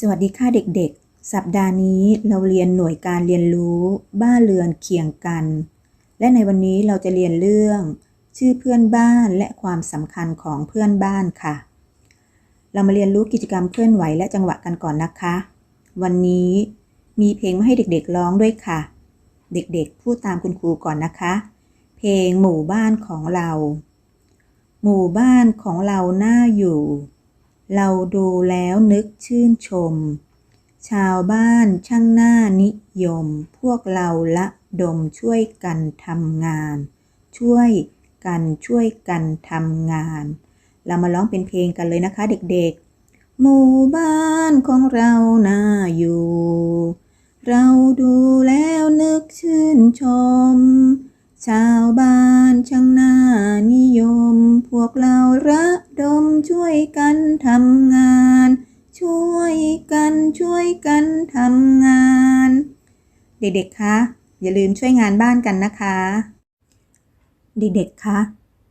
สวัสดีค่ะเด็กๆ สัปดาห์นี้เราเรียนหน่วยการเรียนรู้ บ้านเรือนเคียงกัน และในวันนี้เราจะเรียนเรื่อง ชื่อเพื่อนบ้านและความสำคัญของเพื่อนบ้านค่ะ เรามาเรียนรู้กิจกรรมเคลื่อนไหวและจังหวะกันก่อนนะคะ วันนี้มีเพลงมาให้เด็กๆร้องด้วยค่ะ เด็กๆ พูดตามคุณครูก่อนนะคะ เพลงหมู่บ้านของเรา หมู่บ้านของเราน่าอยู่ เราดูแล้วนึกชื่นชม ชาวบ้านช่างหน่านิยม พวกเราละดมช่วยกันทำงาน ช่วยกันช่วยกันทำงาน เรามาร้องเป็นเพลงกันเลยนะคะเด็กๆ หมู่บ้านของเราน่าอยู่ เราดูแล้วนึกชื่นชม ชาวบ้านช่างหน่านิยม พวกเราระดม ช่วยกันทำงาน ช่วยกันช่วยกันทำงาน เด็กๆ คะ อย่าลืมช่วยงานบ้านกันนะคะ เด็กๆ คะ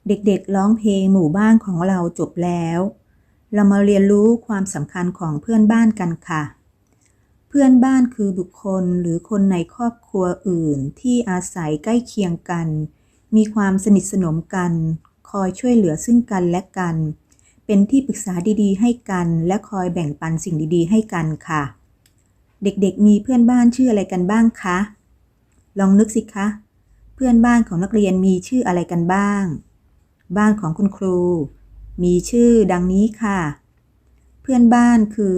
เด็กๆ ร้องเพลงหมู่บ้านของเราจบแล้ว เรามาเรียนรู้ความสำคัญของเพื่อนบ้านกันค่ะ เพื่อนบ้านคือบุคคลหรือคนในครอบครัวอื่นที่อาศัยใกล้เคียงกัน มีความสนิทสนมกันคอยช่วยเหลือซึ่งกันและกัน เป็นที่ปรึกษาดีๆ ให้กัน และคอยแบ่งปันสิ่งดีๆ ให้กันค่ะ เด็กๆ มีเพื่อนบ้านชื่ออะไรกันบ้างคะ ลองนึกสิคะ เพื่อนบ้านของนักเรียนมีชื่ออะไรกันบ้าง บ้านของคุณครู มีชื่อดังนี้ค่ะ เพื่อนบ้านคือ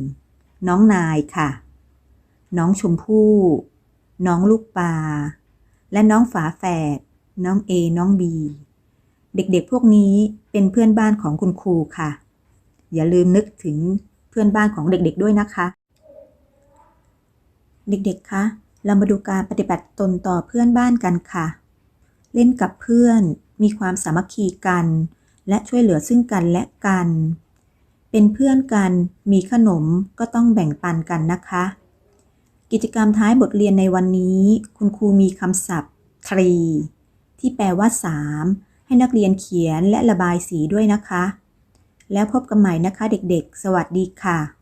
1. น้องนายค่ะ น้องชมพู่ น้องลูกปลา และน้องฝาแฝด น้องเอน้องบี เด็กๆ พวกนี้เป็นเพื่อนบ้านของคุณครูค่ะ อย่าลืมนึกถึงเพื่อนบ้านของเด็กๆด้วยนะคะ เด็กๆ คะ เรามาดูการปฏิบัติตนต่อเพื่อนบ้านกันค่ะ เล่นกับเพื่อน มีความสามัคคีกัน และช่วยเหลือซึ่งกันและกัน เป็นเพื่อนกัน มีขนมก็ต้องแบ่งปันกันนะคะ กิจกรรมท้ายบทเรียนในวันนี้ คุณครูมีคำศัพท์ three ที่แปลว่า 3 ให้นักเรียนเขียนและระบายสีด้วยนะคะ แล้วพบกันใหม่นะคะเด็กๆ สวัสดีค่ะ